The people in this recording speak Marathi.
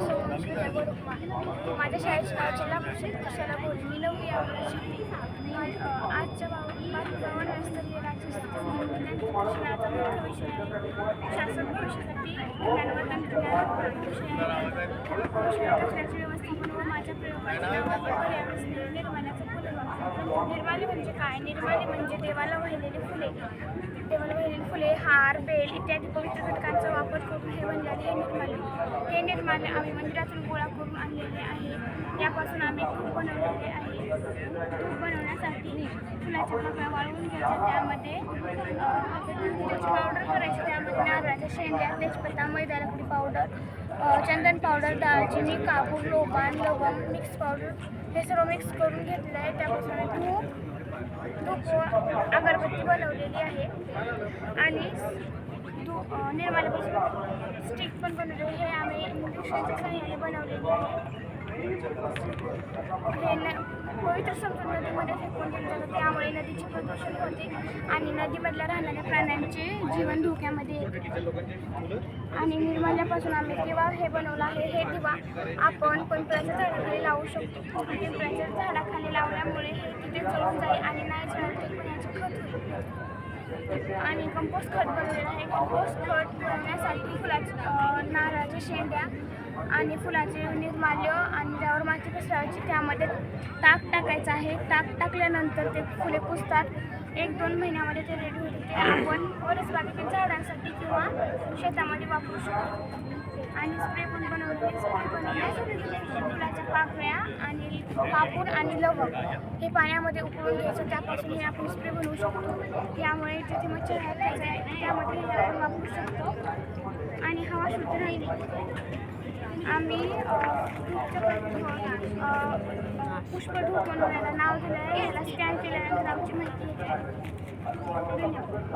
सोमेश्वर माझ्या शाळेत नाव जिल्हा परिषद कशाला बोल मी नववी या वर्षी मा- अ, आजच्या बाजूला स्तरीय राज्यस्तरीय शिक्षणाचा मुख्य विषय आहे. शासन भविष्यासाठी ज्ञान व तंत्रज्ञान व्यवस्थापन व माझ्या प्रयोगाच्या नाव आहे पर्यावरण निर्माल्याचं निर्माली म्हणजे काय? निर्माली म्हणजे देवाला वाहिलेली फुले. देवाला वाहिलेली फुले हार बेल इत्यादी पवित्र घटकांचा वापर करून हे बनलेले हे निर्माले आम्ही मंदिरातून गोळा करून आणलेले आहे. यापासून आम्ही तूप बनवलेले आहे. तूप बनवण्यासाठी फुलाच्या पाकळ्या वाळवून घ्यायच्या. त्यामध्ये त्याची पावडर करायची. त्यामध्ये नारळाच्या शेंड्या तेजपत्ता मैदा लकडी पावडर चंदन पावडर दालचिनी कापूर लोबान लवंग मिक्स पावडर हे सर्व मिक्स करून घेतलं आहे त्यापासून तूप तूप अगरबत्ती बनवलेली आहे. आणि तू अ, निर्माल्यापासून स्टिक पण बनवले हे आम्ही इंजेक्शनच्या सहाय्याने बनवलेली आहे. हे न पवित्र समुद्र नदीमध्ये फेकून दिलं जातं. त्यामुळे नदीचे प्रदूषण होते आणि नदीमधल्या राहणाऱ्या प्राण्यांचे जीवन धोक्यामध्ये येते. आणि निर्माल्यापासून आम्ही दिवा हे बनवलं आहे. हे दिवा आपण पिंपळाच्या झाडाखाली लावू शकतो. पिंपळाच्या झाडाखाली लावल्यामुळे हे तिथे जळून जाईल आणि आणि कंपोस्ट खत बनवलेलं आहे. कंपोस्ट खत बनवण्यासाठी फुलाचे नारळाच्या शेंड्या आणि फुलाचे निर्माल्य आणि त्यावर माती पसरायची त्यामध्ये ताक टाकायचं आहे. ताक टाकल्यानंतर ते फुले पुसतात. एक दोन महिन्यामध्ये ते रेडी होते ते आपण बरेच बागेतील झाडांसाठी किंवा शेतामध्ये वापरू शकतो. आणि स्प्रे पण बनवले स्प्रे बनवण्यासाठी फुलाचे पाकळ्या आणि कापूर आणि लवंग हे पाण्यामध्ये उकळून घ्यायचं. त्यापासून हे आपण स्प्रे बनवू शकतो. यामुळे जिथे मच्छर आहेत त्याचे- त्यामध्ये हे आपण वापरू शकतो. आणि हवा शुद्ध राहिली. आम्ही अ, धूपचं पण, पुष्पधूप नाव दिलं आहे याला स्कॅन केल्यानंतर आमची माहिती येते. धन्यवाद.